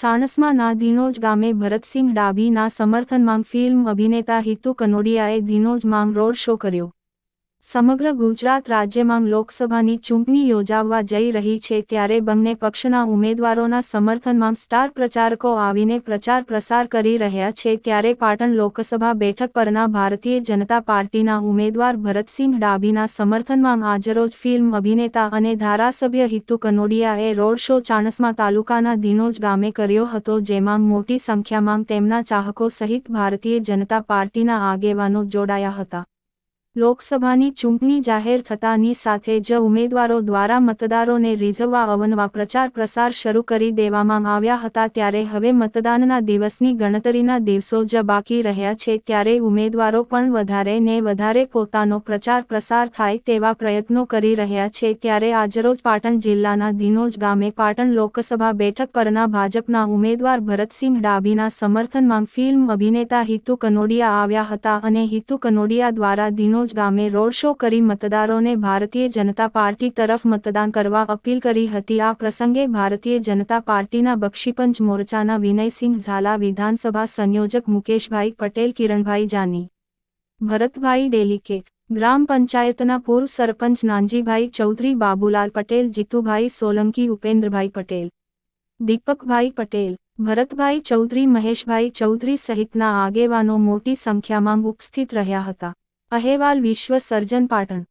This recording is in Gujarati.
સાણસમાના દિનોજ ગામે ભરતસિંહ ડાભીના સમર્થનમાં ફિલ્મ અભિનેતા હિતુ કનોડિયાએ દિનોજમાં રોડ શો કર્યો. સમગ્ર ગુજરાત રાજ્યમાં લોકસભાની ચૂંટણી યોજાવા જઈ રહી છે ત્યારે બંને પક્ષના ઉમેદવારોના સમર્થનમાં સ્ટાર પ્રચારકો આવીને પ્રચાર પ્રસાર કરી રહ્યા છે ત્યારે પાટણ લોકસભા બેઠક પરના ભારતીય જનતા પાર્ટીના ઉમેદવાર ભરતસિંહ ડાભીના સમર્થનમાં આજરોજ ફિલ્મ અભિનેતા અને ધારાસભ્ય હિતુ કનોડિયાએ રોડ શો ચાણસ્મા તાલુકાના દિનોજ ગામે કર્યો હતો જેમાં મોટી સંખ્યામાં તેમના ચાહકો સહિત ભારતીય જનતા પાર્ટીના આગેવાનો જોડાયા હતા. લોકસભાની ચૂંટણી જાહેર થતાની સાથે જ ઉમેદવારો દ્વારા મતદારોને રીઝવવા અવનવા પ્રચાર પ્રસાર શરૂ કરી દેવામાં આવ્યા હતા ત્યારે હવે મતદાનના દિવસની ગણતરીના દિવસો જ બાકી રહ્યા છે ત્યારે ઉમેદવારો પણ વધારે ને વધારે પોતાનો પ્રચાર પ્રસાર થાય તેવા પ્રયત્નો કરી રહ્યા છે ત્યારે આજરોજ પાટણ જિલ્લાના દિનોજ ગામે પાટણ લોકસભા બેઠક પરના ભાજપના ઉમેદવાર ભરતસિંહ ડાભીના સમર્થનમાં ફિલ્મ અભિનેતા હિતુ કનોડિયા આવ્યા હતા અને હિતુ કનોડિયા દ્વારા દિનોજ દિનોજ ગામે રોડ શો કરી મતદારોને ભારતીય જનતા પાર્ટી તરફ મતદાન કરવા અપીલ કરી હતી. આ પ્રસંગે ભારતીય જનતા પાર્ટીના બક્ષીપંચ મોરચાના વિનયસિંહ ઝાલા, વિધાનસભા સંયોજક મુકેશભાઈ પટેલ, કિરણભાઈ જાની, ભરતભાઈ ડેલિકેટ ગ્રામ પંચાયતના પૂર્વ સરપંચ નાનજીભાઈ ચૌધરી, બાબુલાલ પટેલ, જીતુભાઈ સોલંકી, ઉપેન્દ્રભાઈ પટેલ, દીપકભાઈ પટેલ, ભરતભાઈ ચૌધરી, મહેશભાઈ ચૌધરી સહિતના આગેવાનો મોટી સંખ્યામાં ઉપસ્થિત રહ્યા હતા. અહેવાલ વિશ્વ સર્જન પાટણ.